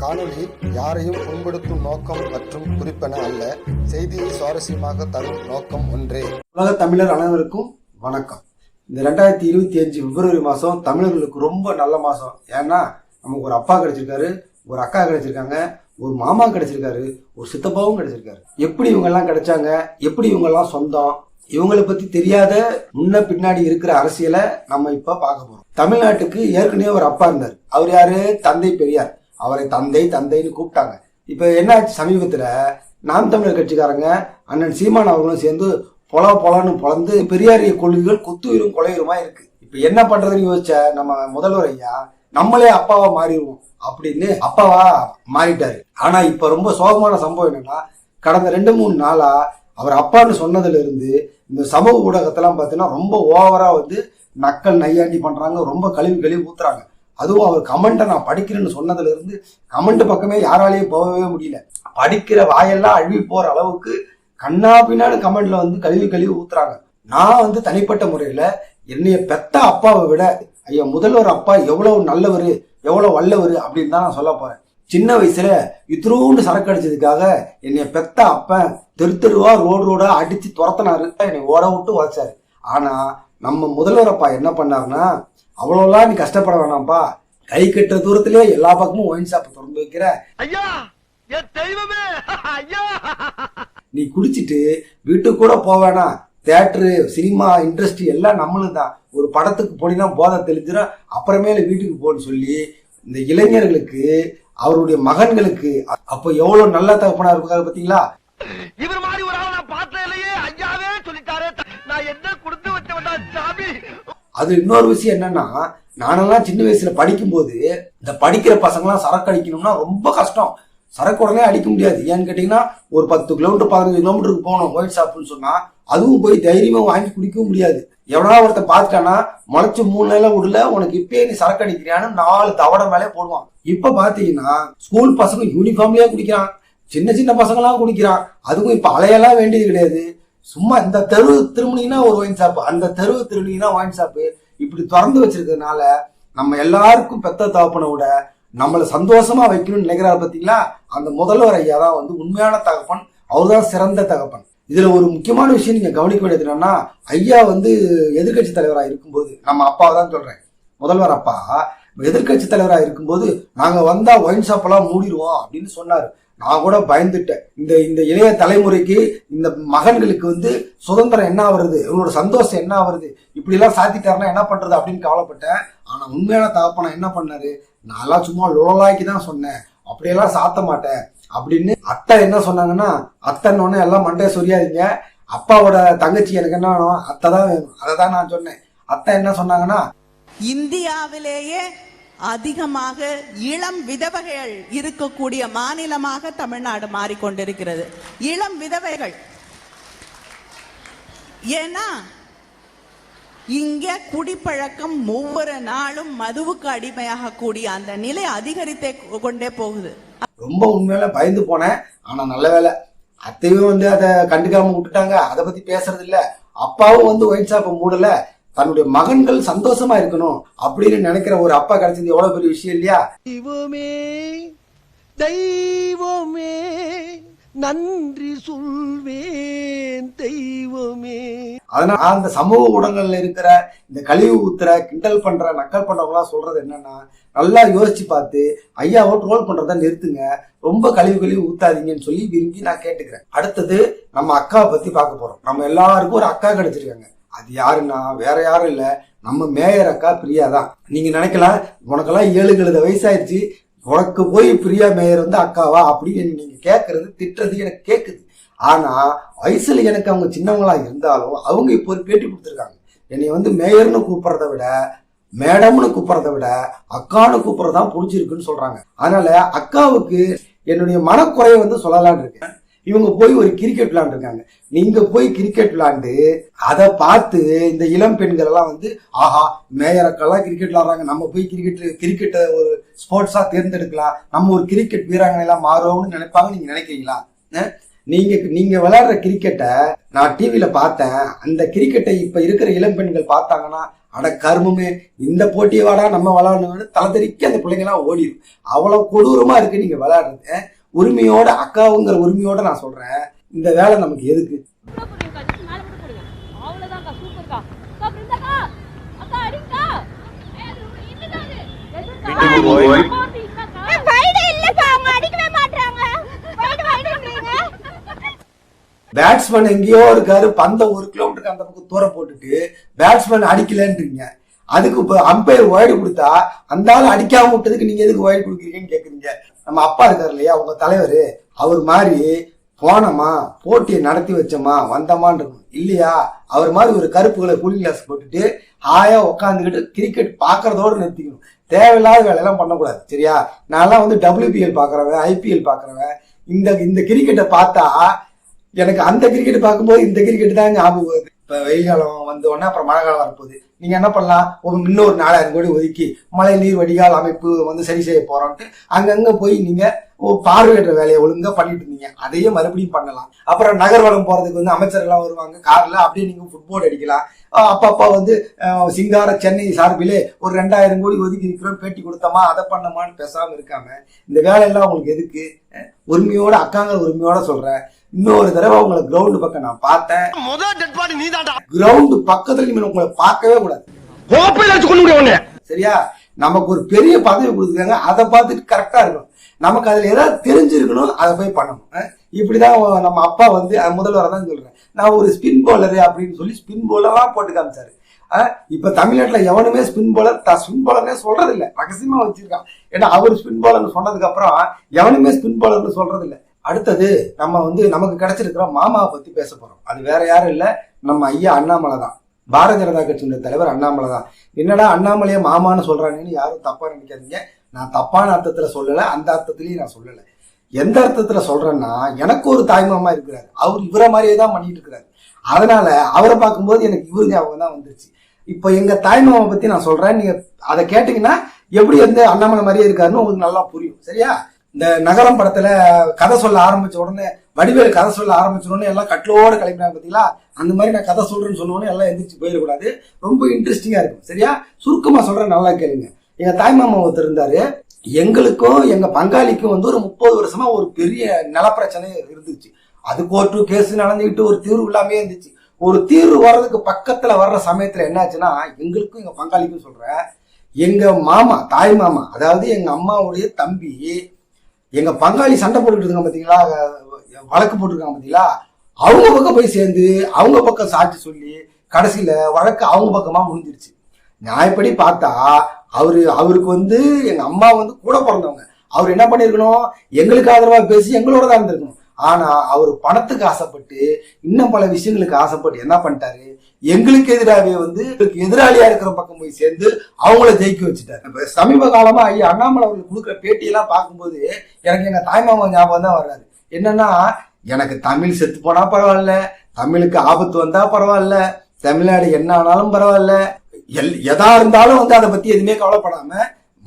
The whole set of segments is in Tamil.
காணொளி யாரையும் புண்படுத்தும் நோக்கம் மற்றும் குறிப்பென அல்ல. செய்தியை சுவாரஸ்யமாக தரும் நோக்கம் ஒன்றே. உலக தமிழர் அனைவருக்கும் வணக்கம். இந்த ரெண்டாயிரத்தி இருபத்தி அஞ்சு பிப்ரவரி மாதம் தமிழர்களுக்கு ரொம்ப நல்ல மாதம் ஏன்னா நமக்கு ஒரு அப்பா கிடைச்சிருக்காரு ஒரு அக்கா கிடைச்சிருக்காங்க ஒரு மாமா கிடைச்சிருக்காரு ஒரு சித்தப்பாவும் கிடைச்சிருக்காரு. எப்படி இவங்கெல்லாம் கிடைச்சாங்க எப்படி இவங்கெல்லாம் சொந்தம் இவங்களை பத்தி தெரியாத முன்ன பின்னாடி இருக்கிற அரசியலை நம்ம இப்ப பார்க்க போறோம். தமிழ்நாட்டுக்கு ஏற்கனவே ஒரு அப்பா இருந்தார். அவர் யாரு? தந்தை பெரியார். அவரை தந்தை தந்தைன்னு கூப்பிட்டாங்க. இப்போ என்ன ஆச்சு சமீபத்தில்? நாம் தமிழர் கட்சிக்காரங்க அண்ணன் சீமான் அவர்களும் சேர்ந்து பொல பொலன்னு பொலந்து பெரியாரிய கொள்கைகள் குத்துயிரும் கொலையுருமா இருக்கு. இப்போ என்ன பண்றதுன்னு யோசிச்ச நம்ம முதல்வர் ஐயா நம்மளே அப்பாவா மாறிடுவோம் அப்படின்னு அப்பாவா மாறிட்டாரு. ஆனா இப்ப ரொம்ப சோகமான சம்பவம் என்னன்னா கடந்த ரெண்டு மூணு நாளா அவர் அப்பான்னு சொன்னதுல இருந்து இந்த சமூக ஊடகத்தெல்லாம் பார்த்தீங்கன்னா ரொம்ப ஓவரா வந்து நக்கல் நையாண்டி பண்றாங்க ரொம்ப கழிவு கழுவி ஊத்துறாங்க. அதுவும் அவர் கமெண்ட்டை நான் படிக்கிறேன்னு சொன்னதுலேருந்து கமெண்ட் பக்கமே யாராலையும் போகவே முடியல. படிக்கிற வாயெல்லாம் அழுவி போகிற அளவுக்கு கண்ணா பின்னான்னு கமெண்ட்ல வந்து கழுவி கழுவி ஊத்துறாங்க. நான் வந்து தனிப்பட்ட முறையில் என்னைய பெத்த அப்பாவை விட ஐயா முதல்வர் அப்பா எவ்வளவு நல்லவர் எவ்வளவு வல்லவர் அப்படின்னு தான் நான் சொல்ல போறேன். சின்ன வயசுல இத்திரூண்டு சரக்கு அடிச்சதுக்காக என்னைய பெத்த அப்பன் தெரு தெருவா ரோடு ரோடா அடிச்சு துரத்தினாரு என்னை ஓட விட்டு உழைச்சாரு. ஆனா நம்ம முதல்வர் அப்பா என்ன பண்ணாருன்னா அவ்வளோலாம் நீ கஷ்டப்பட வேணாம்ப்பா. கை கட்டுற தூரத்திலேயே எல்லா பக்கமும் ஒயின் ஷாப் திறந்து வைக்கிற. நீ குடிச்சிட்டு வீட்டுக்கு கூட போக வேணாம். தேட்டரு சினிமா இண்டஸ்ட்ரி எல்லாம் நம்மளும் தான். ஒரு படத்துக்கு போனீங்கன்னா போதை தெளிஞ்சிடும் அப்புறமேல வீட்டுக்கு போன்னு சொல்லி இந்த இளைஞர்களுக்கு அவருடைய மகன்களுக்கு அப்போ எவ்வளவு நல்ல தகப்பனா இருக்காரு பாத்தீங்களா இவர் மாதிரி ஒரு ஆளை நான் பார்த்ததே இல்லையே ஐயாவே சொல்லிட்டாரே நான் என்ன கொடுத்து வச்சவன்டா சாமி அது இன்னொரு விஷயம் என்னன்னா நானெல்லாம் சின்ன வயசுல படிக்கும்போது இந்த படிக்கிற பசங்களாம் சரக்கு அடிக்கணும்னா ரொம்ப கஷ்டம். சரக்கு உடனே அடிக்க முடியாது. ஏன்னு கேட்டீங்கன்னா ஒரு பத்து கிலோமீட்டர் பதினஞ்சு கிலோமீட்டருக்கு போகணும் ஒயிட் ஷாப்னு சொன்னா அதுவும் போய் தைரியமா வாங்கி குடிக்கவும் முடியாது. எவ்வளோ ஒருத்த பார்த்துட்டானா முளைச்சு மூணு நாள விடல உனக்கு இப்பயே நீ சரக்கு அடிக்கிறியான்னு நாலு தவட மேலே போடுவான். இப்ப பாத்தீங்கன்னா ஸ்கூல் பசங்க யூனிஃபார்ம்லயே குடிக்கிறான். சின்ன சின்ன பசங்களாம் குடிக்கிறான். அதுவும் இப்ப அலையெல்லாம் வேண்டியது கிடையாது. சும்மா இந்த தெரு திரும்பினீங்கன்னா ஒரு ஒயின் ஷாப் அந்த தெரு திரும்பினீங்கன்னா ஒயின் ஷாப்பு இப்படி திறந்து வச்சிருக்கிறதுனால நம்ம எல்லாருக்கும் பெத்த தகப்பனை விட நம்மளை சந்தோஷமா வைக்கணும்னு நினைக்கிறாரு பார்த்தீங்களா அந்த முதல்வர் ஐயா தான் வந்து உண்மையான தகப்பன் அவர்தான் சிறந்த தகப்பன். இதுல ஒரு முக்கியமான விஷயம் நீங்க கவனிக்க வேண்டியது என்னன்னா ஐயா வந்து எதிர்க்கட்சி தலைவராக இருக்கும்போது நம்ம அப்பாவை தான் சொல்றேன். முதல்வர் அப்பா எதிர்க்கட்சி தலைவராக இருக்கும்போது நாங்க வந்தா ஒயின் ஷாப் எல்லாம் மூடிடுவோம் அப்படின்னு சொன்னாரு. நான் கூட பயந்துட்டேன். இந்த இந்த இளைய தலைமுறைக்கு இந்த மகன்களுக்கு வந்து சுதந்திரம் என்ன வருது இவனோட சந்தோஷம் என்ன வருது இப்படி எல்லாம் சாத்திட்டாருன்னா என்ன பண்றது அப்படின்னு கவலைப்பட்டேன். ஆனா உண்மையான தகப்பனை என்ன பண்ணாரு? நான்லாம் சும்மா லோலாக்கி தான் சொன்னேன். அப்படியெல்லாம் சாத்த மாட்டேன் அப்படின்னு அத்தை என்ன சொன்னாங்கன்னா அத்தைன்னு எல்லாம் மண்டைய சொரியாதீங்க. அப்பாவோட தங்கச்சி எனக்கு என்ன வேணும்? அத்தை தான் அதை தான் நான் சொன்னேன். அத்தை என்ன சொன்னாங்கன்னா இந்தியாவிலேயே அதிகமாக இளம் விதவைகள் இருக்கக்கூடிய மாநிலமாக தமிழ்நாடு மாறிக்கொண்டிருக்கிறது. இளம் விதவைகள். ஏன்னா இங்க குடிப்பழக்கம் ஒவ்வொரு நாளும் மதுவுக்கு அடிமையாக கூடிய அந்த நிலை அதிகரித்தே கொண்டே போகுது. ரொம்ப உண்மையில பயந்து போனேன். ஆனா நல்ல வேலை. அத்தையும் வந்து அதை கண்டுக்காம விட்டுட்டாங்க. அதை பத்தி பேசுறது இல்ல. அப்பாவும் வந்து ஒயிட் ஷாப்பை மூடல. தன்னுடைய மகன்கள் சந்தோஷமா இருக்கணும் அப்படின்னு நினைக்கிற ஒரு அப்பா கிடைச்சது எவ்வளவு பெரிய விஷயம் இல்லையா? தெய்வமே தெய்வமே நன்றி சொல்வேன் தெய்வமே. அதனால அந்த சமூக ஊடகங்கள்ல இருக்கிற இந்த கழிவு ஊத்துற கிண்டல் பண்ற நக்கல் பண்றவங்களாம் சொல்றது என்னன்னா நல்லா யோசிச்சு பார்த்து ஐயாவை ட்ரோல் பண்றத நிறுத்துங்க. ரொம்ப கழிவு கழிவு ஊத்தாதீங்கன்னு சொல்லி விரும்பி நான் கேட்டுக்கிறேன். அடுத்தது நம்ம அக்காவை பத்தி பார்க்க போறோம். நம்ம எல்லாருக்கும் ஒரு அக்கா கிடைச்சிருக்காங்க. அது யாருன்னா வேற யாரும் இல்லை. நம்ம மேயர் அக்கா பிரியா தான். நீங்க நினைக்கலாம் உனக்கெல்லாம் ஏழு எழுத வயசாயிருச்சு உனக்கு போய் பிரியா மேயர் வந்து அக்காவா? அப்படின்னு நீங்க கேட்கறது திட்டுறது எனக்கு கேட்குது ஆனா வயசுல எனக்கு அவங்க சின்னவங்களா இருந்தாலும் அவங்க இப்போ ஒரு பேட்டி கொடுத்துருக்காங்க. என்னை வந்து மேயர்னு கூப்பிடுறத விட மேடம்னு கூப்பிடுறத விட அக்கான்னு கூப்பிடுறதான் பிடிச்சிருக்குன்னு சொல்றாங்க. அதனால அக்காவுக்கு என்னுடைய மனக்குறையை வந்து சொல்லலான்னு இருக்கேன். இவங்க போய் ஒரு கிரிக்கெட் விளாண்டுருக்காங்க நீங்க போய் கிரிக்கெட் விளாண்டு அதை பார்த்து இந்த இளம் பெண்கள் எல்லாம் வந்து ஆஹா மேயரக்கெல்லாம் கிரிக்கெட் விளாடுறாங்க நம்ம போய் கிரிக்கெட் கிரிக்கெட்டை ஒரு ஸ்போர்ட்ஸா தேர்ந்தெடுக்கலாம். நம்ம ஒரு கிரிக்கெட் வீராங்கனையெல்லாம் மாறுவோம்னு நினைப்பாங்க. நீங்க நினைக்கிறீங்களா? நீங்க நீங்க விளையாடுற கிரிக்கெட்டை நான் டிவியில பார்த்தேன். அந்த கிரிக்கெட்டை இப்ப இருக்கிற இளம் பெண்கள் பார்த்தாங்கன்னா அட கருமமே இந்த போட்டியை வாடா நம்ம விளையாடணும்னு தலை தெறிக்க அந்த பிள்ளைங்கலாம் ஓடிடும் அவ்வளவு கொடூரமா இருக்கு நீங்க விளையாடுறது. உரிமையோட அக்காவுங்கிற உரிமையோட நான் சொல்றேன். இந்த வேலை நமக்கு எதுக்கு. பேட்ஸ்மேன் எங்கேயோ இருக்காரு பந்த ஒரு கிலோமீட்டருக்கு அந்த பக்கம் தூரம் போட்டுட்டு பேட்ஸ்மேன் அடிக்கலன்றீங்க. அதுக்கு இப்போ அம்பையர் ஒய்டு கொடுத்தா அந்த ஆள் அடிக்காம விட்டதுக்கு நீங்க எதுக்கு ஒய்டு கொடுக்குறீங்கன்னு கேக்குறீங்க. நம்ம அப்பா இருக்கார் இல்லையா உங்க தலைவர் அவர் மாதிரி போனோமா போட்டியை நடத்தி வச்சோமா வந்தோமான்னு இருக்கணும் இல்லையா? அவர் மாதிரி ஒரு கருப்புகளை கூலிங் கிளாஸ் போட்டுட்டு ஹாயா உட்காந்துக்கிட்டு கிரிக்கெட் பார்க்கறதோடு நிறுத்திக்கணும். தேவையில்லாத வேலையெல்லாம் பண்ணக்கூடாது சரியா? நான்லாம் வந்து டபிள்யூபிஎல் பார்க்குறவன் ஐபிஎல் பார்க்குறவன். இந்த இந்த கிரிக்கெட்டை பார்த்தா எனக்கு அந்த கிரிக்கெட் பார்க்கும்போது இந்த கிரிக்கெட் தான் ஞாபகம் வருது. இப்போ வெயில் காலம் வந்த உடனே அப்புறம் மழை காலம் வரப்போகுது. நீங்க என்ன பண்ணலாம்? ஒரு இன்னொரு நாலாயிரம் கோடி ஒதுக்கி மழை நீர் வடிகால் அமைப்பு வந்து சரி செய்ய போறோம்ட்டு அங்கங்க போய் நீங்க ஓ, பார்வையிடுற வேலையை ஒழுங்கா பண்ணிட்டு இருந்தீங்க. அதையே மறுபடியும் பண்ணலாம். அப்புறம் நகர்வலம் போறதுக்கு வந்து அமைச்சர்கள்லாம் வருவாங்க. கார்ல அப்படியே நீங்க ஃபுட்போர்ட் அடிக்கலாம். அப்பப்போ வந்து சிங்கார சென்னை சார்பிலே ஒரு ரெண்டாயிரம் கோடி ஒதுக்கி இருக்கிறோம். பேட்டி கொடுத்தோமா? அதை பண்ணமான்னு பேசாம இருக்காம இந்த வேலையெல்லாம் உங்களுக்கு எதுக்கு? உரிமையோட அக்காங்கிற உரிமையோட சொல்றேன். இன்னொரு தடவை உங்களை கிரவுண்டு பக்கம் நான் பார்த்தேன். முதல் டெட் பாடி நீ தாண்டா கிரவுண்டு பக்கத்துல நீங்க உங்களை பார்க்கவே கூடாது. கோப்பையில வச்சு கொண்டு முடியும் சரியா? நமக்கு ஒரு பெரிய பதவி கொடுத்துருக்காங்க. அதை பார்த்துட்டு கரெக்டா இருக்கணும். நமக்கு அதுல ஏதாவது தெரிஞ்சிருக்கணும் அதை போய் பண்ணணும். இப்படிதான் நம்ம அப்பா வந்து முதல்வரை தான் சொல்றேன். நான் ஒரு ஸ்பின் பவுலரு அப்படின்னு சொல்லி ஸ்பின் பவுலர்லாம் போட்டு காமிச்சாரு. இப்ப தமிழ்நாட்டுல எவனுமே ஸ்பின் பவுலர் த ஸ்பின் பவுலர்னே சொல்றது இல்ல ரகசியமா வச்சிருக்கான். ஏன்னா அவர் ஸ்பின் பவுலர்னு சொன்னதுக்கு அப்புறம் எவனுமே ஸ்பின் பவுலர்னு சொல்றது இல்ல அடுத்தது நம்ம வந்து நமக்கு கிடைச்சிருக்கிற மாமாவை பத்தி பேச போறோம். அது வேற யாரும் இல்ல. நம்ம ஐயா அண்ணாமலை தான். பாரதிய ஜனதா கட்சியினுடைய தலைவர் அண்ணாமலை தான். என்னடா அண்ணாமலையை மாமான்னு சொல்றாங்கன்னு யாரும் தப்பா நினைக்காதீங்க. நான் தப்பான அர்த்தத்துல சொல்லல. அந்த அர்த்தத்திலயும் நான் சொல்லல. எந்த அர்த்தத்துல சொல்றேன்னா எனக்கு ஒரு தாய்மாமா இருக்கிறாரு. அவர் இவரை மாதிரியே தான் பண்ணிட்டு இருக்கிறாரு. அதனால அவரை பார்க்கும்போது எனக்கு இவரு ஞாபகம் தான் வந்துருச்சு. இப்போ எங்க தாய்மாமா பத்தி நான் சொல்றேன். நீங்க அதை கேட்டீங்கன்னா எப்படி வந்து அண்ணாமலை மாதிரியே இருக்காருன்னு உங்களுக்கு நல்லா புரியும். சரியா? இந்த நகரம் படத்துல கதை சொல்ல ஆரம்பிச்ச உடனே வடிவேல் கதை சொல்ல ஆரம்பிச்ச உடனே எல்லாம் கட்லோட கிளம்பினாங்க பார்த்தீங்களா அந்த மாதிரி நான் கதை சொல்றேன்னு சொன்ன எல்லாம் எந்திரிச்சு போயிடக்கூடாது. ரொம்ப இன்ட்ரெஸ்டிங்கா இருக்கும். சரியா? சுருக்கமா சொல்றேன் நல்லா கேளுங்க. எங்க தாய்மாமா ஒருத்தர் இருந்தாரு. எங்களுக்கும் எங்க பங்காளிக்கும் வந்து ஒரு முப்பது வருஷமா ஒரு பெரிய நிலப்பிரச்சனை இருந்துச்சு. அது கோர்ட்டு கேஸ் நடந்துக்கிட்டு ஒரு தீர்வு இல்லாமே இருந்துச்சு. ஒரு தீர்வு வர்றதுக்கு பக்கத்துல வர்ற சமயத்துல என்னாச்சுன்னா எங்களுக்கும் எங்க பங்காளிக்கும் சொல்றேன். எங்க மாமா தாய் மாமா அதாவது எங்க அம்மாவுடைய தம்பி எங்க பங்காளி சண்டை போட்டுட்டு இருக்காங்க பாத்தீங்களா? வழக்கு போட்டிருக்காங்க பாத்தீங்களா? அவங்க பக்கம் போய் சேர்ந்து அவங்க பக்கம் சாட்சி சொல்லி கடைசியில வழக்கு அவங்க பக்கமா முடிஞ்சிருச்சு. நியாயப்படி பார்த்தா அவரு அவருக்கு வந்து எங்க அம்மா வந்து கூட பிறந்தவங்க. அவர் என்ன பண்ணிருக்கணும்? எங்களுக்கு ஆதரவா பேசி எங்களோட தான் இருந்திருக்கணும். ஆனா அவர் பணத்துக்கு ஆசைப்பட்டு இன்னும் பல விஷயங்களுக்கு ஆசைப்பட்டு என்ன பண்ணிட்டாரு? எங்களுக்கு எதிராகவே வந்து எதிராளியா இருக்கிற பக்கம் போய் சேர்ந்து அவங்கள ஜெயிக்க வச்சுட்டாரு. இப்ப சமீப காலமா ஐயா அண்ணாமலை அவர்கள் கொடுக்குற பேட்டியெல்லாம் பார்க்கும்போது எனக்கு எங்க தாய்மாமா ஞாபகம் தான் வர்றாரு. என்னன்னா எனக்கு தமிழ் செத்து போனா பரவாயில்ல தமிழுக்கு ஆபத்து வந்தா பரவாயில்ல தமிழ்நாடு என்ன ஆனாலும் பரவாயில்ல எல் எதா இருந்தாலும் வந்து அதை பத்தி எதுவுமே கவலைப்படாம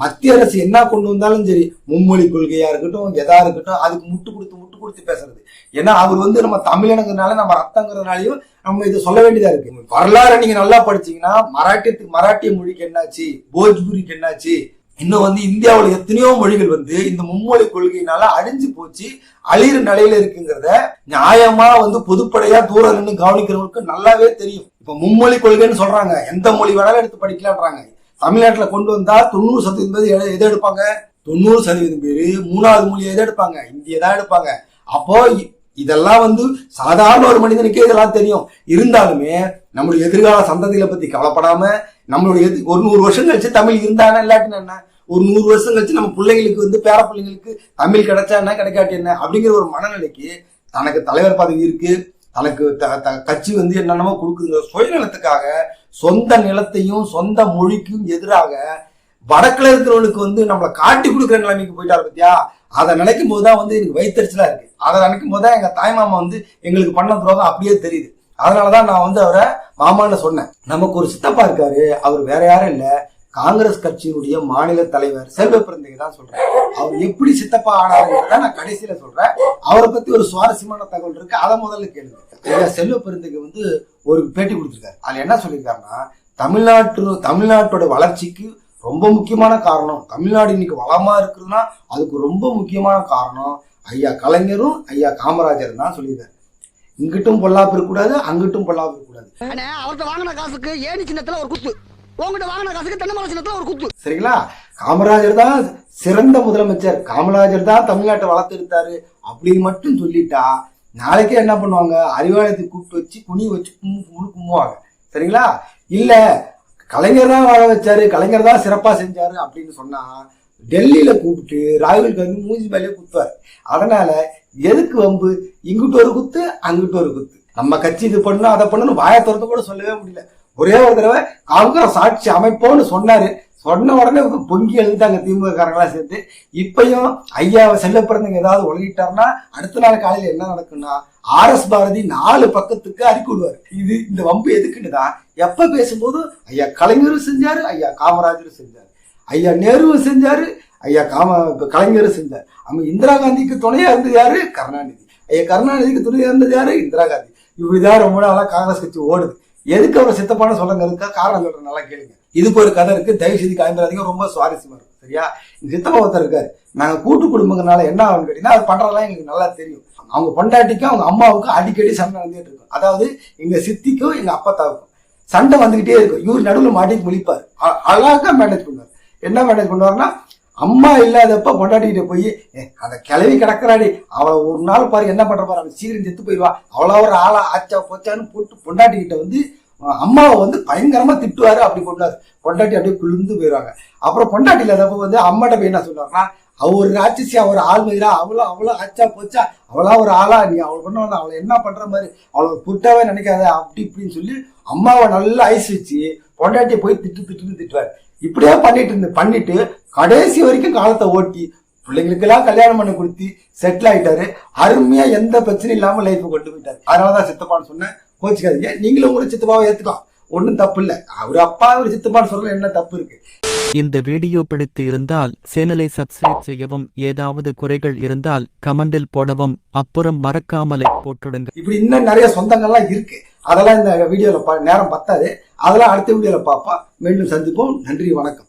மத்திய அரசு என்ன கொண்டு வந்தாலும் சரி மும்மொழி கொள்கையா இருக்கட்டும் எதா இருக்கட்டும் அதுக்கு முட்டு கொடுத்து முட்டு கொடுத்து பேசுறது. ஏன்னா அவர் வந்து நம்ம தமிழனுங்கிறதுனால நம்ம ரத்தங்கிறதுனாலையும் நம்ம இதை சொல்ல வேண்டியதா இருக்கு. வரலாறு நீங்க நல்லா படிச்சீங்கன்னா மராட்டியத்துக்கு மராட்டிய மொழிக்கு என்னாச்சு? போஜ்பூரிக்கு என்னாச்சு? இன்னும் வந்து இந்தியாவில் எத்தனையோ மொழிகள் வந்து இந்த மும்மொழி கொள்கையினால அழிஞ்சு போச்சு அழியிற நிலையில இருக்குங்கிறத நியாயமா வந்து பொதுப்படையா தூரம் நின்று கவனிக்கிறவங்களுக்கு நல்லாவே தெரியும். இப்ப மும்மொழி கொள்கைன்னு சொல்றாங்க. எந்த மொழி வேணாலும் எடுத்து படிக்கலான்றாங்க தமிழ்நாட்டில் கொண்டு வந்தா தொண்ணூறு சதவீதம் பேர் எதை எடுப்பாங்க? தொண்ணூறு சதவீதம் பேர் மூணாவது மொழியை எதை எடுப்பாங்க? இந்திய தான் எடுப்பாங்க. அப்போ இ- இதெல்லாம் வந்து சாதாரண ஒரு மனிதனுக்கே இதெல்லாம் தெரியும். இருந்தாலுமே நம்மளுடைய எதிர்கால சந்ததிகளை பத்தி கவலைப்படாம நம்மளுடைய ஒரு நூறு வருஷம் கழிச்சு தமிழ் இருந்தானா இல்லாட்டினா என்ன? ஒரு நூறு வருஷம் கழிச்சு நம்ம பிள்ளைங்களுக்கு வந்து பேர பிள்ளைங்களுக்கு தமிழ் கிடைச்சா என்ன கிடைக்காட்டி என்ன? அப்படிங்கிற ஒரு மனநிலைக்கு தனக்கு தலைவர் பதவி இருக்கு. தனக்கு த- த- கட்சி வந்து என்னென்னமோ கொடுக்குதுங்கிற சுயநலத்துக்காக சொந்த நிலத்தையும் சொந்த மொழிக்கும் எதிராக வடக்குல இருக்கிறவனுக்கு வந்து நம்மளை காட்டி கொடுக்குற நிலைமைக்கு போயிட்டாரு பத்தியா? அதை நினைக்கும் போதுதான் வந்து எனக்கு வைத்தறிச்சலா இருக்கு. அதை நினைக்கும் போதுதான் எங்க தாய்மாமா வந்து எங்களுக்கு பண்ண துரோகம் அப்படியே தெரியுது. அதனாலதான் நான் வந்து அவரை மாமான்னு சொன்னேன். நமக்கு ஒரு சித்தப்பா இருக்காரு. அவர் வேற யாரும் இல்லை. காங்கிரஸ் கட்சியினுடைய மாநில தலைவர் செல்வ பிறந்தகை தான் சொல்றேன். அவர் எப்படி சித்தப்பா ஆனாருங்கிறத நான் கடைசியில சொல்றேன். அவரை பத்தி ஒரு சுவாரஸ்யமான தகவல் இருக்கு. அதை முதல்ல கேளுங்க. ஐயா செல்வ பெருந்தகை வந்து ஒரு பேட்டி கொடுத்திருக்காரு. அதுல என்ன சொல்லியிருக்காருன்னா தமிழ்நாட்டு தமிழ்நாட்டோட வளர்ச்சிக்கு ரொம்ப முக்கியமான காரணம் தமிழ்நாடு இன்னைக்கு வளமா இருக்குதுன்னா அதுக்கு ரொம்ப முக்கியமான காரணம் ஐயா கலைஞரும் ஐயா காமராஜர் தான் சொல்லியிருக்காரு. இங்கிட்டும் பொல்லாப்பு இருக்கக்கூடாது அங்கிட்டும் பொல்லாப்பு இருக்கக்கூடாது. அவர்கிட்ட வாங்கின காசுக்கு ஏணி சின்னத்துல ஒரு குத்து. உங்ககிட்ட வாங்கின காசுக்கு தென்னை மரம் ஒரு குத்து. சரிங்களா? காமராஜர் தான் சிறந்த முதலமைச்சர். காமராஜர் தான் தமிழ்நாட்டை வளர்த்தெடுத்தாரு அப்படின்னு மட்டும் சொல்லிட்டா நாளைக்கே என்ன பண்ணுவாங்க? அறிவாலயத்தை கூப்பிட்டு வச்சு குனி வச்சு கும்பு கும்புவாங்க சரிங்களா? இல்ல கலைஞர் தான் வாழ வச்சாரு. கலைஞர் தான் சிறப்பா செஞ்சாரு அப்படின்னு சொன்னா டெல்லியில கூப்பிட்டு ராகுல் காந்தி மூஞ்சி மேலே குத்துவார். அதனால எதுக்கு வம்பு? இங்கிட்டு ஒரு குத்து அங்கிட்ட ஒரு குத்து. நம்ம கட்சி இது பண்ணணும் அதை பண்ணணும் வாயை திறந்து கூட சொல்லவே முடியல. ஒரே ஒரு தடவை காங்கிரஸ் ஆட்சி அமைப்போம்னு சொன்னாரு. சொன்ன உடனே பொங்கி எழுதிட்டாங்க திமுக காரங்களா சேர்த்து இப்பயும் ஐயா செல்ல பிறந்தவங்க ஏதாவது ஒழுகிட்டாருன்னா அடுத்த நாள் காலையில என்ன நடக்கும்னா ஆர் எஸ் பாரதி நாலு பக்கத்துக்கு அறிக்கை விடுவார். இது இந்த வம்பு எதுக்குன்னு தான் எப்ப பேசும்போது ஐயா கலைஞரும் செஞ்சாரு ஐயா காமராஜரும் செஞ்சாரு. ஐயா நேருவும் செஞ்சாரு ஐயா காம கலைஞரும் செஞ்சார். அவங்க இந்திரா காந்திக்கு துணையா இருந்தது யாரு? கருணாநிதி. ஐயா கருணாநிதிக்கு துணையா இருந்தது யாரு? இந்திரா காந்தி. இப்படிதான் ரொம்ப நாளா காங்கிரஸ் கட்சி ஓடுது. எதுக்கு அவர் சித்தப்பான சொல்லுங்க இருக்கா காரணம் சொல்றேன். நல்லா கேளுங்க. இதுக்கு ஒரு கதை இருக்கு. தயவு செய்து கலந்துராதீங்க ரொம்ப சுவாரஸ்யமா இருக்கும் சரியா? இந்த சித்தப்பா ஒருத்தர் இருக்காரு. நாங்க கூட்டு குடும்பங்கனால என்ன ஆகும்னு கேட்டீங்கன்னா அது பண்றதெல்லாம் எங்களுக்கு நல்லா தெரியும். அவங்க பொண்டாட்டிக்கும் அவங்க அம்மாவுக்கும் அடிக்கடி சண்டை வந்துட்டு இருக்கும். அதாவது எங்க சித்திக்கும் எங்க அப்பத்தாவுக்கும் சண்டை வந்துகிட்டே இருக்கும். இவர் நடுவில் மாட்டி முழிப்பார். அழகா மேனேஜ் பண்ணுவார். என்ன மேனேஜ் பண்ணுவார்னா அம்மா இல்லாதப்ப பொண்டாட்டிகிட்ட போய் அந்த கிளவி கிடக்குறாடி. அவளை ஒரு நாள் பாரு என்ன பண்ற பாரு அவன் சீக்கிரம் செத்து போயிடுவா அவ்வளோ ஒரு ஆளா ஆச்சா போச்சான்னு போட்டு பொண்டாட்டிக்கிட்ட வந்து அம்மாவை வந்து பயங்கரமா திட்டுவாரு அப்படி கொண்டாரு. பொண்டாட்டி அப்படியே குளிர்ந்து போயிடுவாங்க அப்புறம் பொண்டாட்டி இல்லாதப்ப வந்து அம்மாட்ட போய் என்ன சொல்லுவாருன்னா அவர் ராட்சசி அவர் ஆள் மயிரா அவ்வளோ அவ்வளோ ஆச்சா போச்சா அவளா ஒரு ஆளா நீ அவள் பண்ண அவளை என்ன பண்ற மாதிரி அவளை புட்டாவே நினைக்காத அப்படி இப்படின்னு சொல்லி அம்மாவை நல்லா ஐஸ் வச்சு பொண்டாட்டியை போய் திட்டு திட்டுன்னு திட்டுவார். இப்படியே பண்ணிட்டு இருந்து பண்ணிட்டு கடைசி வரைக்கும் காலத்தை ஓட்டி பிள்ளைங்களுக்கெல்லாம் கல்யாணம் பண்ணி கொடுத்து செட்டில் ஆயிட்டாரு. அருமையா எந்த பிரச்சனையும் இல்லாம லைஃப் கொண்டு போயிட்டாரு. அதனாலதான் சித்தப்பான்னு சொன்னேன். கோச்சிக்காதீங்க. நீங்களும் கூட சித்தப்பாவை ஏத்துக்கலாம். ஒன்றும் தப்பு இல்லை. அவர் அப்பா அவர் சித்தப்பான்னு சொல்ல என்ன தப்பு இருக்கு? இந்த வீடியோ பிடித்து இருந்தால் சேனலை சப்ஸ்கிரைப் செய்யவும் ஏதாவது குறைகள் இருந்தால் கமெண்டில் போடவும் அப்புறம் மறக்காமலை போட்டுடுங்க. இப்படி இன்னும் நிறைய சொந்தங்கள்லாம் இருக்கு. அதெல்லாம் இந்த வீடியோல நேரம் பத்தாது. அதெல்லாம் அடுத்த வீடியோல பார்ப்போம். மீண்டும் சந்திப்போம். நன்றி வணக்கம்.